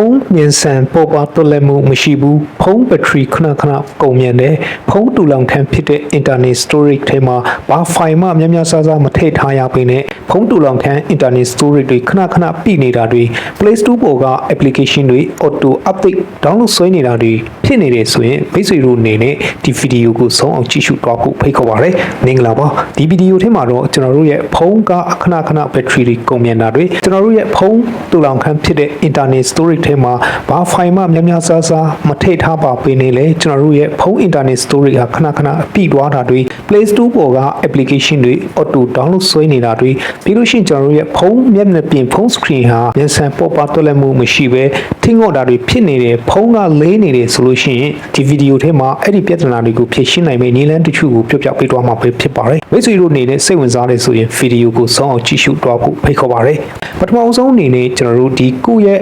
ုံးမြင်ဆန်ပေါ်ပါတွက်လက်မှုမရှိဘူးဖုံးဘက်ထရီခဏခဏကုန်မြန်တယ်ဖုံးတူလောင်ခံဖြစ်တဲ့ internet storage ထဲမှာဘာဖိုင်မှများများဆဆမထည့်ထားရပေနဲ့ဖုံးတူလောင်ခံ internet storage တွေခဏခဏပြည့်နေတာတွေ Play Store ပေါ်က application တွေ auto update download ဆွဲနေတာတွေဖြစ်နေတယ်ဆိုရင်မိတ်ဆွေတို့အနေနဲ့ဒီဗီဒီယိုကိုဆုံးအောင်ကြည့်ရှုတော့ဖို့ဖိတ်ခေါ်ပါရစေမင်္ဂလာပါဒီဗီဒီယိုထဲမှာတော့ကျွန်တော်တို့ရဲ့ဖုံးကခဏခဏ battery တွေကုန်မြန်တာတွေကျွန်တော်တို့ရဲ့ဖုံးတူလောင်ခံဖြစ်တဲ့ internet storage ထဲမှာဘာဖိုင်မှများများဆဆမထည့်ထားပါပေးနေလေကျွန်တော်တို့ရဲ့ဖုံး internet storage ကခဏခဏအပြည့်သွားတာတွေ Play Store ပေါ်က application တွေ auto download ဆွဲနေတာတွေပြီးလို့ရှိရင်ကျွန်တော်တို့ရဲ့ဖုံးမျက်နှာပြင်ဖုံး screen ဟာမျက်စံပေါ်ပါတွက်လက်မှုမရှိပဲထင်းငေါ့တာတွေဖြစ်နေတယ်ဖုံးကလေးနေတယ်ဆိုလို့ရှိရင်ဒီဗီဒီယိုထဲမှာအဲ့ဒီပြဿနာတွေကိုဖြေရှင်းနိုင်မယ့်နည်းလမ်းတစ်ခုကိုပြပြပေးသွားမှာပဲဖြစ်ပါတယ်မိတ်ဆွေတို့အနေနဲ့စိတ်ဝင်စားတယ်ဆိုရင်ဗီဒီယိုကိုစောင့်အောင်ကြည့်ရှုသွားဖို့ဖိတ်ခေါ်ပါရစေပထမဆုံးအနေနဲ့ကျွန်တော်တို့ဒီကိုယ့်ရဲ့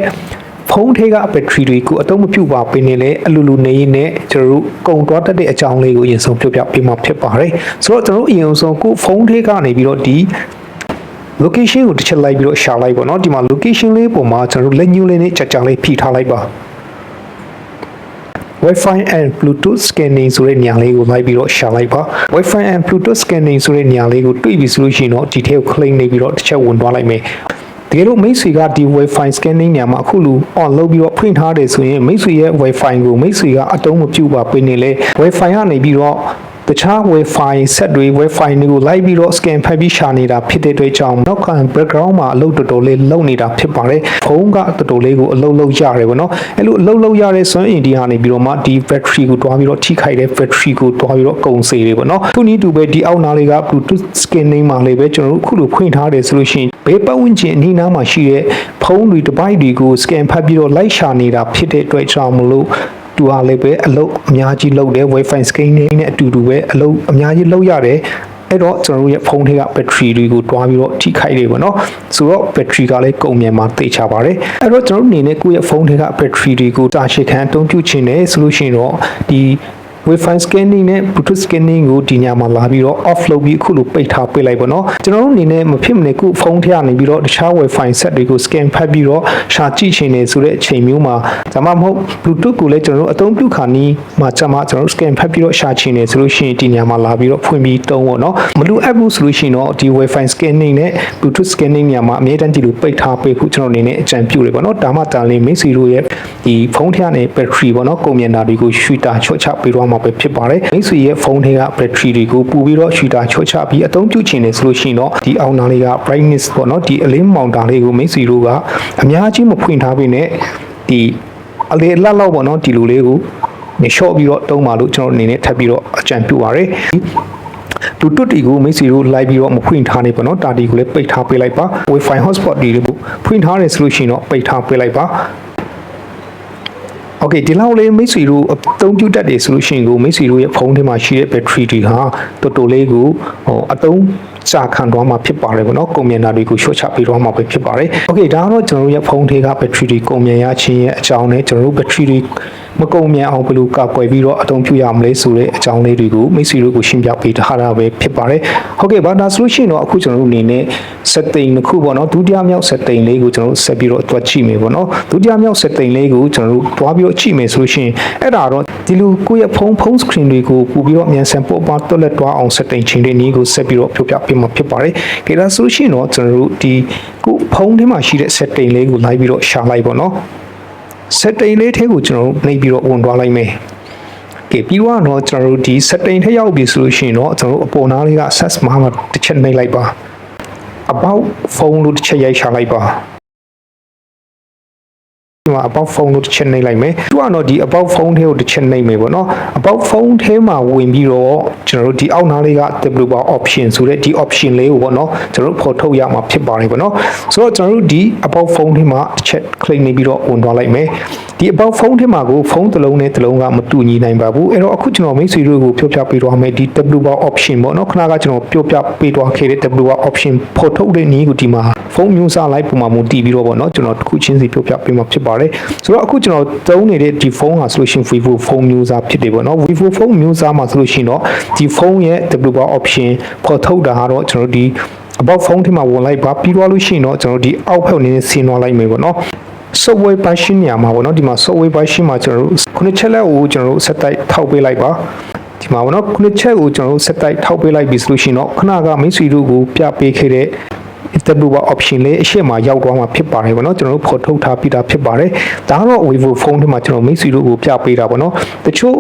ဖုန်းထဲကဘက်ထရီတွေကိုအသုံးမပြုပါဘဲနဲ့လည်းအလိုလိုနေရင်းနဲ့ကျွန်တော်တို့ကုံသွားတတ်တဲ့အကြောင်းလေးကိုအရင်ဆုံးပြောပြပေးမှာဖြစ်ပါတယ်ဆိုတော့ကျွန်တော်တို့အရင်ဆုံးကိုယ့်ဖုန်းထဲကနေပြီးတော့ဒီ location ကိုတစ်ချက်လိုက်ပြီးတော့ရှာလိုက်ပေါ့နော်ဒီမှာ location လေးပုံမှာကျွန်တော်တို့လက်ညှိုးလေးနဲ့ကြကြလေးဖိထားလိုက်ပါ Wi-Fi and Bluetooth scanning ဆိုတဲ့နေရာလေးကိုလိုက်ပြီးတော့ရှာလိုက်ပါ Wi-Fi and Bluetooth scanning ဆိုတဲ့နေရာလေးကိုတွေ့ပြီဆိုလို့ရှိရင်တော့ဒီထဲကို click နေပြီးတော့တစ်ချက်ဝင်သွားလိုက်မယ် တကယ်လို့မိတ်ဆွေကဒီ Wi-Fi scanning ညမှာအခုလူ on လုပ်ပြီးတော့ဖွင့်ထားတယ်ဆိုရင်မိတ်ဆွေရဲ့ Wi-Fi ကိုမိတ်ဆွေကအတုံးမပြုပါပေးနေလေ Wi-Fi ကနေပြီးတော့ တခြား Wi-Fi ဆက်တွေ Wi-Fi တွေကိုလိုက်ပြီးတော့ scan ဖတ်ပြီးရှာနေတာဖြစ်တဲ့အတွက်ကြောင့်နောက်ခံ background မှာအလုပ်တော်တော်လေးလုပ်နေတာဖြစ်ပါတယ်ဖုန်းကတော်တော်လေးကိုအလုပ်လုပ်ရတယ်ပေါ့နော်အဲ့လိုအလုပ်လုပ်ရတဲ့စွမ်းအင်ဒီကနေပြီးတော့မှဒီ battery ကိုတွားပြီးတော့ထိခိုက်တဲ့ battery ကိုတွားပြီးတော့ကုန်စေတယ်ပေါ့နော်သူနည်းတူပဲဒီအောက်နားလေးက Bluetooth scanning မှာလေးပဲကျွန်တော်တို့အခုလိုဖွင့်ထားတယ်ဆိုလို့ရှိရင်ဘေးပတ်ဝန်းကျင်အနီးနားမှာရှိတဲ့ဖုန်းတွေ device တွေကို scan ဖတ်ပြီးတော့လိုက်ရှာနေတာဖြစ်တဲ့အတွက်ကြောင့်မလို့ သူဟာလည်းပဲအလုပ်အများကြီးလုပ်တယ် Wi-Fi scanning နဲ့အတူတူပဲအလုပ်အများကြီးလုပ်ရတယ်အဲ့တော့ကျွန်တော်တို့ရဲ့ဖုန်းထဲက battery တွေကိုတွားပြီးတော့ထိခိုက်တယ်ပေါ့နော်ဆိုတော့ battery ကလည်းကုန်မြန်မှာသိချပါတယ်အဲ့တော့ကျွန်တော်တို့အနေနဲ့ကိုယ့်ရဲ့ဖုန်းထဲက battery တွေကိုတာရှည်ခံအသုံးပြုခြင်းနဲ့ဆိုလို့ရှိရင်တော့ဒီ Wi-Fi scanning နဲ့ Bluetooth scanning ကိုဒီညမှာလာပြီးတော့ off လုပ်ပြီးအခုလိုပိတ်ထားပေးလိုက်ပါတော့ကျွန်တော်တို့အနေနဲ့မဖြစ်မနေခုဖုန်းထဲကနေပြီးတော့တခြား Wi-Fi set တွေကို scan ဖတ်ပြီးတော့ရှာကြည့်ခြင်းနေဆိုတဲ့အချိန်မျိုးမှာဒါမှမဟုတ် Bluetooth ကိုလည်းကျွန်တော်တို့အသုံးပြုခါနီးမှာကျွန်မကျွန်တော်တို့ scan ဖတ်ပြီးတော့ရှာခြင်းနေဆိုလို့ရှိရင်ဒီညမှာလာပြီးတော့ဖွင့်ပြီးတုံးပေါ့နော်မလိုအပ်ဘူးဆိုလို့ရှိရင်တော့ဒီ Wi-Fi scanning နဲ့ Bluetooth scanning ညမှာအမြဲတမ်းဒီလိုပိတ်ထားပေးဖို့ကျွန်တော်အနေနဲ့အကြံပြုတယ်ပေါ့နော်ဒါမှတာလင်းမိတ်ဆွေတို့ရဲ့ဒီဖုန်းထဲကနေ battery ပေါ့နော်ကုန်မြန်တာတွေကိုရွှေတာချော့ချပေးတော့မှာပဲဖြစ်ပါတယ်မိတ်ဆွေရဲ့ဖုန်းထဲက battery တွေကိုပူပြီးတော့ရွှေတာချော့ချပြီးအသုံးပြုချင်တယ်ဆိုလို့ရှိရင်တော့ဒီအောက်နားလေးက brightness ပေါ့နော်ဒီအလင်းမောင်တာလေးကိုမိတ်ဆွေတို့ကအများကြီးမဖွင့်ထားပေးနဲ့ဒီအလေလက်လောက်ပေါ့နော်ဒီလိုလေးကိုနေလျှော့ပြီးတော့တုံးပါလို့ကျွန်တော်အနေနဲ့ထပ်ပြီးတော့အကြံပြုပါရစေလူတွတ်တီကိုမိတ်ဆွေတို့လိုက်ပြီးတော့မဖွင့်ထားနေပါတော့တာတီကိုလည်းပိတ်ထားပေးလိုက်ပါ Wi-Fi hotspot တွေလည်းဖွင့်ထားတယ်ဆိုလို့ရှိရင်တော့ပိတ်ထားပေးလိုက်ပါ โอเคဒီလောက်လေးမိတ်ဆွေတို့အသုံးပြုတတ်တယ်ဆိုလို့ရှိရင်ကိုမိတ်ဆွေတို့ရဲ့ဖုန်းထဲမှာရှိတဲ့ battery တွေဟာတော်တော်လေးကိုဟိုအသုံးစာခံသွားမှာဖြစ်ပါတယ်ပေါ့နော်ကုန်မြန်တာတွေကို short ချပေးသွားမှာပဲဖြစ်ပါတယ်โอเคဒါကတော့ကျွန်တော်တို့ရဲ့ဖုန်းထဲက battery တွေကုန်မြန်ရခြင်းရဲ့အကြောင်းနဲ့ကျွန်တော်တို့ battery တွေ မကုန်မြန်အောင်ဘယ်လိုကာကွယ်ပြီးတော့အသုံးပြုရမလဲဆိုတဲ့အကြောင်းလေးတွေကိုမိတ်ဆွေတို့ကိုရှင်းပြပေးထားတာပဲဖြစ်ပါတယ်ဟုတ်ကဲ့ပါဒါဆိုလို့ရှိရင်တော့အခုကျွန်တော်တို့အနေနဲ့ setting တစ်ခုပေါ့နော်ဒုတိယမြောက် setting လေးကိုကျွန်တော်တို့ဆက်ပြီးတော့တွက်ကြည့်မယ်ပေါ့နော်ဒုတိယမြောက် setting လေးကိုကျွန်တော်တို့တွားပြီးတော့ကြည့်မယ်ဆိုလို့ရှိရင်အဲ့ဒါတော့ဒီလိုကိုယ့်ရဲ့ဖုန်းဖုန်း screen တွေကိုပို့ပြီးတော့မြန်ဆန်ပို့ပါတွက်လက်တွားအောင် setting ချိန်တဲ့နည်းကိုဆက်ပြီးတော့ပြောပြပေးမှာဖြစ်ပါတယ်ကြည့်ဒါဆိုလို့ရှိရင်တော့ကျွန်တော်တို့ဒီကိုဖုန်းထဲမှာရှိတဲ့ setting လေးကိုလိုက်ပြီးတော့ရှာလိုက်ပေါ့နော် setting လေးထဲကိုကျွန်တော်တို့နှိပ်ပြီးတော့ဝင်သွားလိုက်မယ်ကဲပြီးတော့ကျွန်တော်တို့ဒီ setting ထဲရောက်ပြီဆိုလို့ရှိရင်တော့ကျွန်တော်တို့အပေါ်နားလေးက access မှာတစ်ချက်နှိပ်လိုက်ပါ about phone လို့တစ်ချက်ရိုက်ရှာလိုက်ပါဒီ မှာ about phone လို့တစ်ချက်နှိပ်လိုက်မယ်သူကတော့ဒီ about phone ထဲကိုတစ်ချက်နှိပ်မယ်ပေါ့နော် about phone ထဲမှာဝင်ပြီးတော့ကျွန်တော်တို့ဒီအောက်နားလေးက W bar option ဆိုတဲ့ဒီ option လေးကိုပေါ့နော်ကျွန်တော်တို့ဖော်ထုတ်ရမှာဖြစ်ပါတယ်ပေါ့နော်ဆိုတော့ကျွန်တော်တို့ဒီ about phone ထဲမှာတစ်ချက် click နေပြီးတော့ဝင်သွားလိုက်မယ်ဒီ about phone ထဲမှာကိုဖုန်းတစ်လုံးနဲ့တစ်လုံးကမတူညီနိုင်ပါဘူးအဲ့တော့အခုကျွန်တော်မိတ်ဆွေတို့ကိုပြောပြပေးသွားမယ်ဒီ W bar option ပေါ့နော်ခဏကကျွန်တော်ပြောပြပေးသွားခဲ့တဲ့ W bar option ဖော်ထုတ်တဲ့နည်းကိုဒီမှာဖုန်းမျိုးစားလိုက်ပုံမှာမူတည်ပြီးတော့ပေါ့နော်ကျွန်တော်တစ်ခုချင်းစီပြောပြပေးမှာဖြစ်ပါတယ်ဆိုတော့အခုကျွန်တော်သုံးနေတဲ့ဒီဖုန်းဟာဆိုလို့ရှိရင် Vivo ဖုန်းမျိုးစားဖြစ်တယ်ပေါ့နော် Vivo ဖုန်းမျိုးစားမှာဆိုလို့ရှိရင်တော့ဒီဖုန်းရဲ့ W bar option ဖော်ထုတ်တာကတော့ကျွန်တော်ဒီ about phone ထဲမှာဝင်လိုက်ပါပြီးသွားလို့ရှိရင်တော့ကျွန်တော်ဒီအောက်ဖက်နေဆင်းသွားလိုက်မယ်ပေါ့နော် software version ညမှာပေါ့နော်ဒီမှာ software version မှာကျွန်တော်တို့ခုနှစ်ချက်လက်ကိုကျွန်တော်တို့ဆက်တိုက်ထောက်ပေးလိုက်ပါဒီမှာပေါ့နော်ခုနှစ်ချက်ကိုကျွန်တော်တို့ဆက်တိုက်ထောက်ပေးလိုက်ပြီဆိုလို့ရှိရင်တော့ခဏကမိတ်ဆွေတို့ကိုပြပေးခဲ့တဲ့ W bar option လေးအရှိမရောက်သွားမှာဖြစ်ပါတယ်ဗောနော်ကျွန်တော်တို့ဖော်ထုတ်ထားပြီးသားဖြစ်ပါတယ်ဒါကတော့ Vivo phone ထဲမှာကျွန်တော်မိတ်ဆွေတို့ကိုပြပေးတာဗောနော်တချို့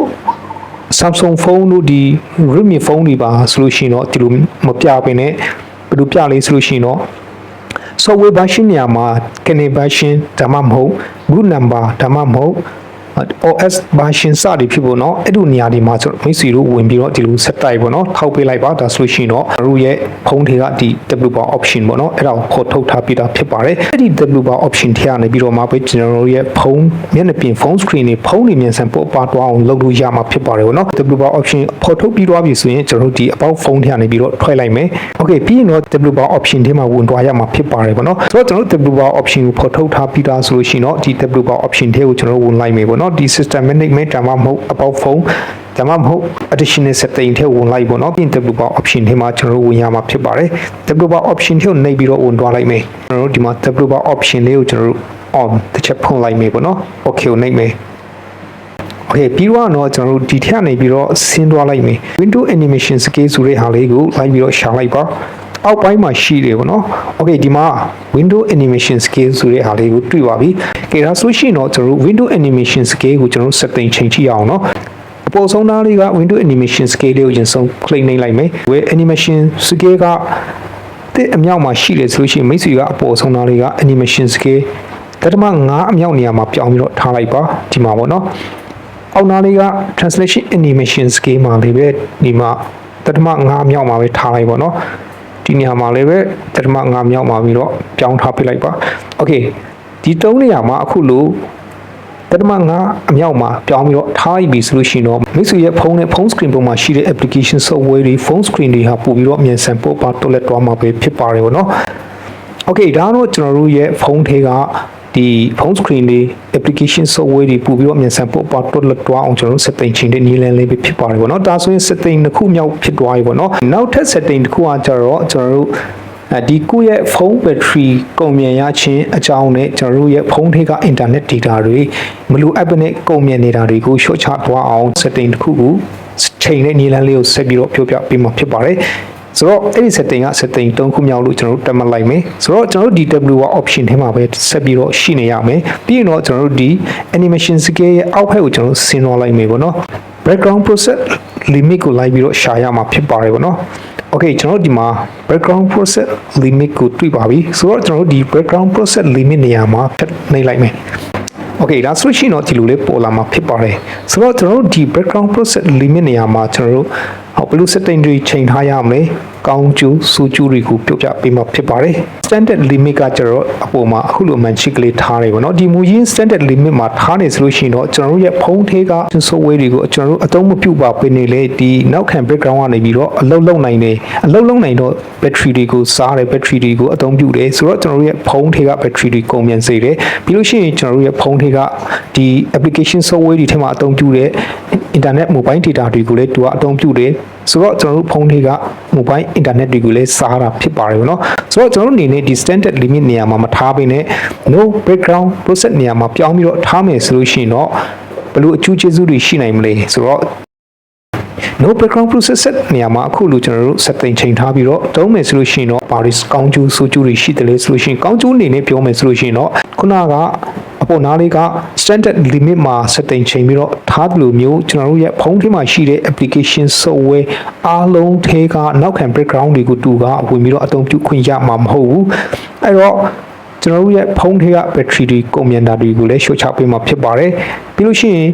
Samsung phone တို့ဒီ Redmi phone တွေပါဆိုလို့ရှိရင်တော့ဒီလိုမပြပင်နဲ့ဘယ်လိုပြလေးဆိုလို့ရှိရင်တော့ software version နေရာမှာ Kernel version ဒါမှမဟုတ် root number ဒါမှမဟုတ် OS version စတွေဖြစ်ဖို့เนาะအဲ့ဒီနေရာတွေမှာကျွန်တော်မိတ်ဆွေတို့ဝင်ပြီးတော့ဒီလို set type ပေါ့เนาะထောက်ပေးလိုက်ပါဒါဆိုလို့ရှိရင်တော့တို့ရဲ့ဖုန်းတွေကဒီ W bar option ပေါ့เนาะအဲ့ဒါကိုခေါ်ထုတ်ထားပြီးသားဖြစ်ပါတယ်အဲ့ဒီ W bar option ထဲကနေပြီးတော့မှပဲကျွန်တော်တို့ရဲ့ဖုန်းမျက်နှာပြင်ဖုန်း screen တွေဖုန်းတွေမြန်ဆန်ပို့ပါသွားအောင်လုပ်လို့ရမှာဖြစ်ပါတယ်ပေါ့เนาะ W bar option ခေါ်ထုတ်ပြီးသွားပြီဆိုရင်ကျွန်တော်တို့ဒီအပေါက်ဖုန်းထဲကနေပြီးတော့ထွက်လိုက်မယ် okay ပြီးရင်တော့ W bar option ထဲမှာဝင်သွားရမှာဖြစ်ပါတယ်ပေါ့เนาะဆိုတော့ကျွန်တော်တို့ W bar option ကိုခေါ်ထုတ်ထားပြီးသားဆိုလို့ရှိရင်တော့ဒီ W bar option ထဲကိုကျွန်တော်တို့ဝင်လိုက်မယ်ပေါ့ เนาะဒီ system management ဒါမှမဟုတ် about phone ဒါမှမဟုတ် additional setting ထဲဝင်လိုက်ပေါ့เนาะပြင် W bar option ထဲမှာကျွန်တော်တို့ဝင်ရမှာဖြစ်ပါတယ် W bar option ထဲကိုနှိပ်ပြီးတော့ဝင်သွားလိုက်မယ်ကျွန်တော်တို့ဒီမှာ W bar option လေးကိုကျွန်တော်တို့ on တစ်ချက်ဖွင့်လိုက်မယ်ပေါ့เนาะ okay ကိုနှိပ်မယ် Okay ပြီးတော့တော့ကျွန်တော်တို့ဒီထက်နေပြီးတော့ဆင်းသွားလိုက်မယ် Window Animation Scale ဆိုတဲ့ဟာလေးကိုလိုက်ပြီးတော့ရှာလိုက်ပါ အောက်ပိုင်းမှာရှိတယ်ပေါ့နော် Okay ဒီမှာ Window Animation Scale ဆိုတဲ့ဟာလေးကိုတွေ့ပါပြီ။ကဲဒါဆိုရှင်တော့ကျွန်တော်တို့ Window Animation Scale ကိုကျွန်တော်တို့ setting ချိန်ကြည့်အောင်နော်။အပေါ်ဆုံးသားလေးက Window Animation Scale လေးကိုရင်ဆုံး click နှိပ်လိုက်မယ်။ Where Animation Scale ကတဲ့အမြောက်မှာရှိတယ်ဆိုလို့ရှိရင်မိတ်ဆွေကအပေါ်ဆုံးသားလေးက Animation Scale တတမ9အမြောက်နေရာမှာပြောင်းပြီးတော့ထားလိုက်ပါဒီမှာပေါ့နော်။အောက်နားလေးက translation animation scale မှာလေးပဲဒီမှာတတမ9မြောက်မှာပဲထားလိုက်ပါတော့ ဒီနေရာမှာလည်းပဲတတမ9မြောက်မှာပြီးတော့ပြောင်းထားပြလိုက်ပါ okay ဒီတုံးနေရာမှာအခုလို့တတမ9အမြောက်မှာပြောင်းပြီးတော့ထားလိုက်ပြီဆိုလို့ရှိရင်တော့မိတ်ဆွေရဲ့ဖုန်းနဲ့ဖုန်း screen ပေါ်မှာရှိတဲ့ application software တွေဖုန်း screen တွေဟာပို့ပြီးတော့အမြန်ဆန်ပို့ပါတော့လက်သွားမှာပဲဖြစ်ပါတယ်ဗောနော် Okay ဒါတော့ကျွန်တော်တို့ရဲ့ဖုန်းထဲက ဒီဖုန်း screen တွေ application software တွေပို့ပြီးတော့အမြန်ဆန်ပို့ပါတော့လက်တွားအောင်ကျွန်တော်တို့ setting ချိန်တဲ့နည်းလမ်းလေးပဲဖြစ်ပါတယ်ပေါ့နော်ဒါဆိုရင် setting တစ်ခုမြောက်ဖြစ်သွားပြီပေါ့နော်နောက်ထပ် setting တစ်ခုကကျတော့ကျွန်တော်တို့အဲဒီကိုယ့်ရဲ့ဖုန်း battery ကုန်မြန်ရခြင်းအကြောင်းနဲ့ကျွန်တော်တို့ရဲ့ဖုန်းထဲက internet data တွေမလိုအပ်ဘဲနဲ့ကုန်မြန်နေတာတွေကို short ချသွားအောင် setting တစ်ခုကိုချိန်တဲ့နည်းလမ်းလေးကိုဆက်ပြီးတော့ပြောပြပေးမှာဖြစ်ပါတယ် ဆိုတော့အဲ့ဒီ setting က setting 3ခုမြောက်လို့ကျွန်တော်တို့တက်မှတ်လိုက်မယ်ဆိုတော့ကျွန်တော်တို့ဒီ W option ထဲမှာပဲဆက်ပြီးတော့ရှိနေရမယ်ပြီးရင်တော့ကျွန်တော်တို့ဒီ animation scale ရဲ့အောက်ဘက်ကိုကျွန်တော်တို့ဆင်းသွားလိုက်မယ်ပေါ့နော် background process limit ကိုလိုက်ပြီးတော့ရှာရမှာဖြစ်ပါတယ်ပေါ့နော် Okay ကျွန်တော်တို့ဒီမှာ background process limit ကိုတွေ့ပါပြီဆိုတော့ကျွန်တော်တို့ဒီ background process limit နေရာမှာဖြတ်နှိပ်လိုက်မယ် Okay ဒါဆိုရှင်တော့ဒီလိုလေးပေါ်လာမှာဖြစ်ပါတယ်ဆိုတော့ကျွန်တော်တို့ဒီ background process limit နေရာမှာကျွန်တော်တို့ ဟောဘယ်လို setting တွေချိန်ထားရမလဲကောင်းကျိုးစူးကျိုးတွေကိုပြောပြပေးမှာဖြစ်ပါတယ် standard limit ကကျတော့အပေါ်မှာအခုလိုမှန်ချစ်ကလေးထားတယ်ပေါ့နော်ဒီမူရင်း standard limit မှာထားနေဆိုလို့ရှိရင်တော့ကျွန်တော်တို့ရဲ့ဖုန်းထဲက software တွေကိုကျွန်တော်တို့အသုံးမပြုပါဘဲနေလေဒီနောက်ခံ background ကနေပြီးတော့အလုံးလုံးနိုင်တယ်အလုံးလုံးနိုင်တော့ battery တွေကိုစားတယ် battery တွေကိုအသုံးပြုတယ်ဆိုတော့ကျွန်တော်တို့ရဲ့ဖုန်းထဲက battery တွေကုန်မြန်စေတယ်ပြီးလို့ရှိရင်ကျွန်တော်တို့ရဲ့ဖုန်းထဲကဒီ application software တွေထဲမှာအသုံးပြုတဲ့ internet mobile data တွေကိုလည်းသူကအသုံးပြုတယ်ဆိုတော့ကျွန်တော်တို့ဖုန်းတွေက mobile internet တွေကိုလည်းစားတာဖြစ်ပါတယ်ဗောနော်ဆိုတော့ကျွန်တော်တို့အနေနဲ့ဒီ standard limit နေရာမှာမထားဘဲနဲ့ no background process နေရာမှာပြောင်းပြီးတော့ထားမယ်ဆိုလို့ရှိရင်တော့ဘယ်လိုအကျိုးကျေးဇူးတွေရှိနိုင်မလဲဆိုတော့ no background process set နေရာမှာအခုလိုကျွန်တော်တို့ setting ချိန်ထားပြီးတော့တုံးမယ်ဆိုလို့ရှိရင်တော့ဘာတွေကောင်းကျိုးဆိုးကျိုးတွေရှိတယ်လဲဆိုလို့ရှိရင်ကောင်းကျိုးအနေနဲ့ပြောမယ်ဆိုလို့ရှိရင်တော့ခုနကအ ပေါ်နားလေးက standard limit မှာ setting ချိန်ပြီးတော့ထားသလိုမျိုးကျွန်တော်တို့ရဲ့ဖုန်းထဲမှာရှိတဲ့ application software အားလုံးထဲကနောက်ခံ background တွေကိုတူကဝင်ပြီးတော့အသုံးပြုခွင့်ရမှာမဟုတ်ဘူးအဲ့တော့ကျွန်တော်တို့ရဲ့ဖုန်းထဲက battery တွေကုန်မြန်တာတွေကိုလည်း short ချပေးမှာဖြစ်ပါတယ်ပြီးလို့ရှိရင်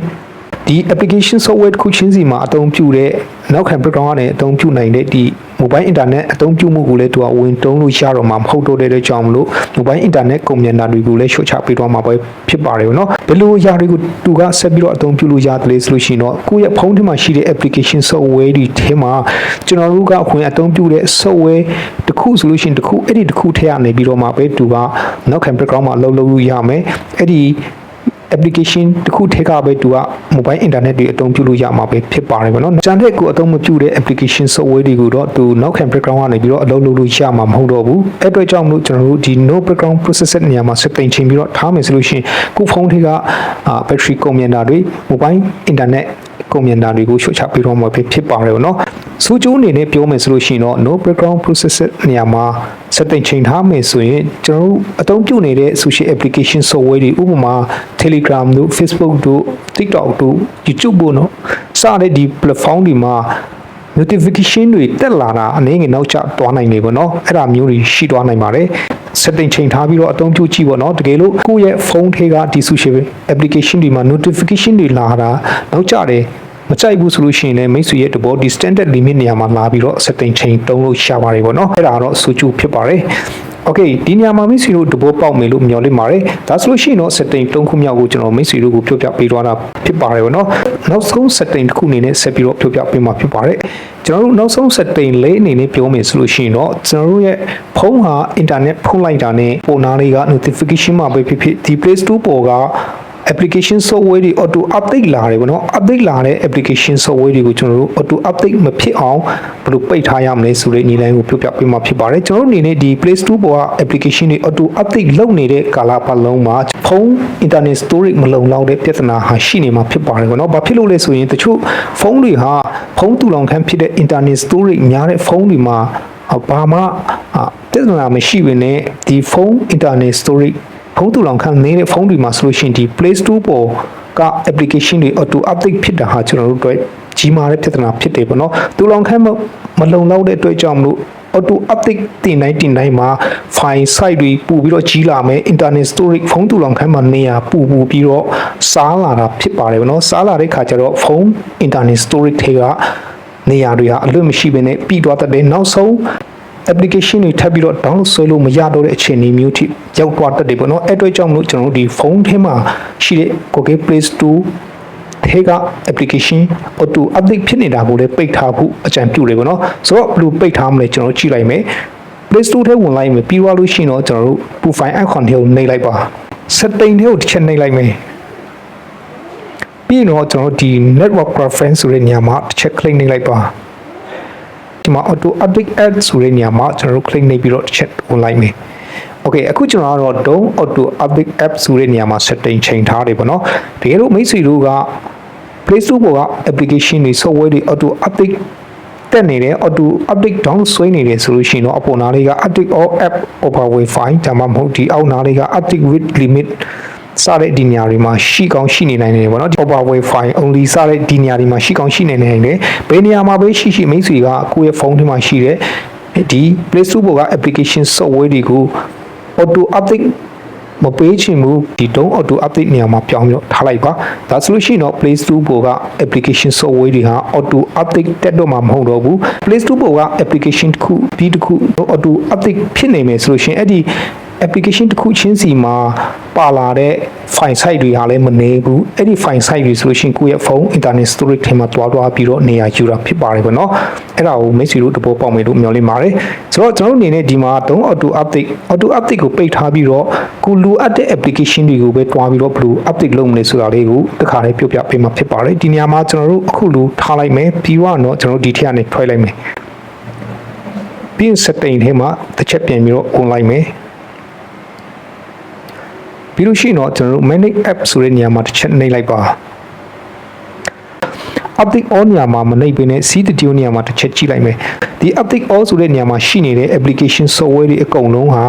ဒီ application software တစ်ခုချင်းစီမှာအသုံးပြုတဲ့နောက်ခံ background ကနေအသုံးပြုနိုင်တဲ့ဒီ mobile internet အသုံးပြုမှုကိုလည်းသူကဝင်တုံးလို့ရတော့မှာမဟုတ်တော့တဲ့ကြောင့်မလို့ mobile internet ကွန်ပျူတာတွေကိုလည်းရှုတ်ချပေးတော့မှာပဲဖြစ်ပါတယ်ဗောနော်ဘယ်လိုຢာတွေကိုသူကဆက်ပြီးတော့အသုံးပြုလို့ရတယ်ဆိုလို့ရှိရင်တော့ကိုယ့်ရဲ့ဖုန်းထဲမှာရှိတဲ့ application software တွေထဲမှာကျွန်တော်တို့ကအခွင့်အသုံးပြုတဲ့ software တစ်ခုဆိုလို့ရှိရင်တစ်ခုအဲ့ဒီတစ်ခုထည့်ရနေပြီးတော့မှပဲသူကနောက်ခံ background မှာအလုပ်လုပ်လို့ရမယ်အဲ့ဒီ application တစ်ခုထဲကပဲသူက mobile internet တွေအသုံးပြုလို့ရမှာပဲဖြစ်ပါတယ်ပေါ့နော်။ကျန်တဲ့ကိုအသုံးမပြုတဲ့ application software တွေကိုတော့သူနောက်ခံ background ကနေပြီးတော့အလုပ်လုပ်လို့ရမှာမဟုတ်တော့ဘူး။အဲ့အတွက်ကြောင့်မလို့ကျွန်တော်တို့ဒီ no background processor နေရာမှာ setting ချိန်ပြီးတော့ထားမယ်ဆိုလို့ရှိရင်ကိုဖုန်းထဲကအာ battery ကုန်မြန်တာတွေ mobile internet ကုန်မြန်တာတွေကိုရှုတ်ချပြီးတော့မှာဖြစ်ပါတယ်ပေါ့နော်။စူးကျိုးအနေနဲ့ပြောမယ်ဆိုလို့ရှိရင်တော့ no background processor နေရာမှာ setting ချိန်ထားမယ်ဆိုရင်ကျွန်တော်တို့အသုံးပြုနေတဲ့ social application software တွေဥပမာ Telegram တို့ Facebook တို့ TikTok တို့ YouTube တို့နော်စတဲ့ဒီ platform တွေမှာ notification တွေတက်လာတာအနေငယ်နောက်ကျသွားနိုင်နေပေါ့နော်အဲ့ဒါမျိုးတွေရှိသွားနိုင်ပါတယ် setting ချိန်ထားပြီးတော့အသုံးပြုကြည့်ပေါ့နော်တကယ်လို့ကိုယ့်ရဲ့ဖုန်းထဲကဒီ social application တွေမှာ notification တွေလာတာနောက်ကျတယ်မကြိုက်ဘူးဆိုလို့ရှိရင်လည်းမိတ်ဆွေရဲ့တဘောဒီ standard limit နေရာမှာလာပြီးတော့ setting ချိန်တုံးလို့ရှာပါတယ်ပေါ့နော်အဲ့ဒါတော့စူးကျူဖြစ်ပါတယ် Okay ဒီနေရာမှာမိတ်ဆွေတို့တဘောပေါက်မယ်လို့မျှော်လင့်ပါတယ်ဒါဆိုလို့ရှိရင်တော့ setting ၃ခုမြောက်ကိုကျွန်တော်မိတ်ဆွေတို့ကိုပြောပြပေးသွားတာဖြစ်ပါတယ်ပေါ့နော်နောက်ဆုံး setting တစ်ခုအနေနဲ့ဆက်ပြီးတော့ပြောပြပေးမှာဖြစ်ပါတယ်ကျွန်တော်တို့နောက်ဆုံး setting လေးအနေနဲ့ပြောမယ်ဆိုလို့ရှိရင်တော့ကျွန်တော်တို့ရဲ့ဖုန်းဟာ internet ဖုန်းလိုက်တာနဲ့ပုံနာလေးက notification မှာပဲဖြစ်ဖြစ်ဒီ Play Store ပေါ်က application software တွေ auto update လာတယ်ဗောနော် update လာတဲ့ application software တွေကိုကျွန်တော်တို့ auto update မဖြစ်အောင်ဘယ်လိုပိတ်ထားရမလဲဆိုတဲ့ညီလိုင်းကိုပြောပြပေးမှာဖြစ်ပါတယ်ကျွန်တော်တို့အနေနဲ့ဒီ Play Store ပေါ်က application တွေ auto update လုပ်နေတဲ့ကာလပတ်လုံးမှာဖုန်း internet storage မလုံလောက်တဲ့ပြဿနာဟာရှိနေမှာဖြစ်ပါတယ်ဗောနော်ဘာဖြစ်လို့လဲဆိုရင်တချို့ဖုန်းတွေဟာဖုန်းတူလောင်ခန်းဖြစ်တဲ့ internet storage များတဲ့ဖုန်းတွေမှာဘာမှပြဿနာမရှိဘဲနဲ့ဒီဖုန်း internet storage ဖုန်းတူလောင်ခံနေတဲ့ဖုန်းတွေမှာဆိုလို့ရှိရင်ဒီ Play Store ပေါ်က application တွေ auto update ဖြစ်တာဟာကျွန်တော်တို့အတွက်ကြီးမားတဲ့ပြဿနာဖြစ်တယ်ပေါ့နော်တူလောင်ခံမလုံလောက်တဲ့အတွက်ကြောင့်မလို့ auto update တင်တိုင်းတင်တိုင်းမှာ file site တွေပူပြီးတော့ကြီးလာမယ် internet storage ဖုန်းတူလောင်ခန်းမှာနေရာပူပူပြီးတော့စားလာတာဖြစ်ပါတယ်ဗောနော်စားလာတဲ့ခါကျတော့ဖုန်း internet storage တွေက နေရာတွေဟာအလွတ်မရှိဘဲနဲ့ပြီးသွားတဲ့နောက်ဆုံး application တွေထပ်ပြီးတော့ download ဆွဲလို့မရတော့တဲ့အခြေအနေမျိုးထိရောက်သွားတတ်တယ်ပေါ့နော်အဲ့အတွက်ကြောင့်မလို့ကျွန်တော်တို့ဒီဖုန်းထဲမှာရှိတဲ့ Google Play Store ထဲက application auto update ဖြစ်နေတာကိုလည်းပိတ်ထားဖို့အကြံပြုတယ်ပေါ့နော်ဆိုတော့ဘယ်လိုပိတ်ထားမလဲကျွန်တော်ကြည့်လိုက်မယ် Play Store ထဲဝင်လိုက်မယ်ပြီးသွားလို့ရှိရင်တော့ကျွန်တော်တို့ profile icon ထဲကိုနှိပ်လိုက်ပါ setting ထဲကိုတစ်ချက်နှိပ်လိုက်မယ်ပြီးတော့ကျွန်တော်ဒီ network preference ဆိုတဲ့နေရာမှာတစ်ချက် click နှိပ်လိုက်ပါ ဒီမှာ auto update add ဆိုတဲ့နေရာမှာကျွန်တော်တို့ click နှိပ်ပြီးတော့တစ်ချက်ဝင်လိုက်မယ် Okay အခုကျွန်တော်ကတော့ Dom Auto Update App ဆိုတဲ့နေရာမှာ setting ချိန်ထားတယ်ပေါ့နော်တကယ်လို့မိတ်ဆွေတို့က Play Store ပေါ်က application တွေ software တွေ auto update တက်နေတယ် auto update down ဆွဲနေတယ်ဆိုလို့ရှိရင်တော့အပေါ်နားလေးက update all app over wi-fi ဒါမှမဟုတ်ဒီအောက်နားလေးက update with limit စတဲ့ဒီနေရာတွေမှာရှိကောင်းရှိနေနိုင်တယ်ပေါ့နော် over wi-fi only စတဲ့ဒီနေရာတွေမှာရှိကောင်းရှိနေနိုင်တယ်ဘယ်နေရာမှာပဲရှိရှိမိတ်ဆွေကကိုယ့်ရဲ့ဖုန်းထဲမှာရှိတဲ့ဒီ Play Store ပေါ်က application software တွေကို auto update မပေးချင်ဘူးဒီတုံး auto update နေရာမှာပြောင်းပြီးတော့ထားလိုက်ပါဒါဆိုလို့ရှိရင်တော့ Play Store ပေါ်က application software တွေဟာ auto update တက်တော့မှာမဟုတ်တော့ဘူး Play Store ပေါ်က application တစ်ခုပြီးတစ်ခု auto update ဖြစ်နေမယ်ဆိုလို့ရှိရင်အဲ့ဒီ application တစ်ခုချင်းစီမှာပါလာတဲ့ file site တွေဟာလည်းမနေဘူးအဲ့ဒီ file site တွေဆိုလို့ရှိရင်ကိုယ့်ရဲ့ဖုန်း internet storage ထဲမှာတွားတွားပြီးတော့နေရာယူတာဖြစ်ပါတယ်ပေါ့နော်အဲ့ဒါကိုမိတ်ဆွေတို့တဘောပေါက်မယ်လို့မျှော်လင့်ပါတယ်ဆိုတော့ကျွန်တော်တို့အနေနဲ့ဒီမှာတုံး auto update auto update ကိုပိတ်ထားပြီးတော့ကိုလိုအပ်တဲ့ application တွေကိုပဲတွားပြီးတော့ဘယ်လို update လုပ်မလဲဆိုတာလေးကိုတခါလေးပြောပြပေးမှာဖြစ်ပါတယ်ဒီနေရာမှာကျွန်တော်တို့အခုလိုထားလိုက်မယ်ပြီးတော့ကျွန်တော်တို့ဒီထက်ကနေထွက်လိုက်မယ်ပြီး setting ထဲမှာတစ်ချက်ပြန်ပြီးတော့ on လိုက်မယ် ပြီးလို့ရှိရင်တော့ကျွန်တော်တို့ manage app ဆိုတဲ့နေရာမှာတစ်ချက်နှိပ်လိုက်ပါ update all နေရာမှာမနှိပ်ဘဲနဲ့ C studio နေရာမှာတစ်ချက်ကြည့်လိုက်မယ်ဒီ update all ဆိုတဲ့နေရာမှာရှိနေတဲ့ application software တွေအကုန်လုံးဟာ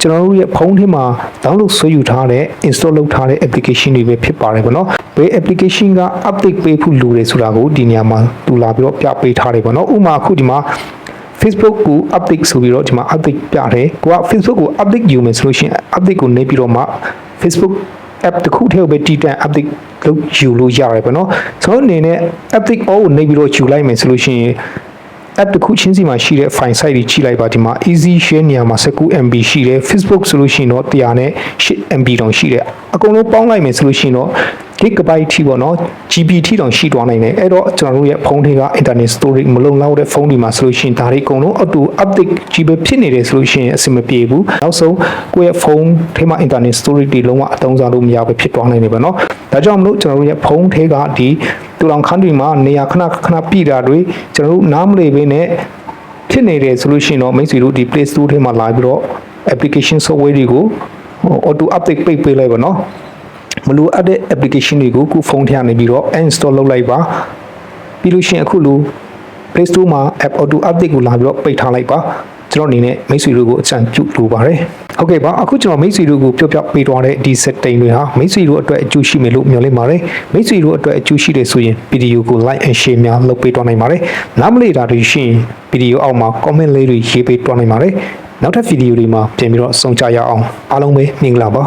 ကျွန်တော်တို့ရဲ့ဖုန်းထဲမှာ download ဆွဲယူထားတဲ့ install လုပ်ထားတဲ့ application တွေပဲဖြစ်ပါတယ်ပေါ့နော်ဘယ် application က update ပေးဖို့လိုတယ်ဆိုတာကိုဒီနေရာမှာတူလာပြီးတော့ပြပေးထားတယ်ပေါ့နော်ဥပမာအခုဒီမှာ Facebook ကို update ဆိုပြီးတော့ဒီမှာ update ပြတယ်ကိုက Facebook ကို update ယူမယ်ဆိုလို့ရှိရင် update ကိုနေပြီးတော့မှ Facebook app တစ်ခုတည်းကိုပဲတည်တံ့ update လုပ်ယူလို့ရတယ်ပေါ့နော်ဆိုတော့အနေနဲ့ update all ကိုနေပြီးတော့ယူလိုက်မယ်ဆိုလို့ရှိရင် app တစ်ခုချင်းစီမှာရှိတဲ့ file site တွေကြီးလိုက်ပါဒီမှာ easy share နေရာမှာ 19MB ရှိတယ် Facebook ဆိုလို့ရှိရင်တော့100နဲ့ 8MB တောင်ရှိတယ်အကုန်လုံးပေါင်းလိုက်မယ်ဆိုလို့ရှိရင်တော့ gigabyte ထိပေါ့နော် GB ထိတောင်ရှိသွားနိုင်တယ်အဲ့တော့ကျွန်တော်တို့ရဲ့ဖုန်းတွေက internet storage မလုံလောက်တဲ့ဖုန်းတွေမှာဆိုလို့ရှိရင်ဒါတွေအကုန်လုံး auto update ကြီးပဲဖြစ်နေတယ်ဆိုလို့ရှိရင်အဆင်မပြေဘူးနောက်ဆုံးကိုယ့်ရဲ့ဖုန်းထဲမှာ internet storage တွေလုံးဝအသုံးစားလို့မရဘဲဖြစ်သွားနိုင်တယ်ပေါ့နော်ဒါကြောင့်မလို့ကျွန်တော်တို့ရဲ့ဖုန်းထဲကဒီတူလောင်ခန်းတွေမှာနေရာခဏခဏပြတာတွေကျွန်တော်တို့နားမလည်ဘဲနဲ့ဖြစ်နေတယ်ဆိုလို့ရှိရင်တော့မိတ်ဆွေတို့ဒီ Play Store ထဲမှာလာပြီးတော့ application software တွေကိုဟို auto update ပိတ်ပေးလိုက်ပါနော် မလိုအပ်တဲ့ application တွေကိုကိုယ်ဖုန်းထဲကနေပြီးတော့ install လုပ်လိုက်ပါပြီးလို့ရှိရင်အခုလို Play Store မှာ app auto update ကိုလာပြီးတော့ပိတ်ထားလိုက်ပါကျွန်တော်အနေနဲ့မိတ်ဆွေတို့ကိုအကြံပြုလိုပါတယ်ဟုတ်ကဲ့ပါအခုကျွန်တော်မိတ်ဆွေတို့ကိုပြောပြပေးသွားတဲ့ဒီ setting တွေဟာမိတ်ဆွေတို့အတွက်အကျိုးရှိမယ်လို့မျှော်လင့်ပါတယ်မိတ်ဆွေတို့အတွက်အကျိုးရှိတယ်ဆိုရင်ဗီဒီယိုကို like and share များလုပ်ပေးသွားနိုင်ပါတယ်နားမလည်တာတွေရှိရင်ဗီဒီယိုအောက်မှာ comment လေးတွေရေးပေးသွားနိုင်ပါတယ်နောက်ထပ်ဗီဒီယိုတွေမှာပြန်ပြီးတော့ဆုံကြရအောင်အားလုံးပဲမင်္ဂလာပါ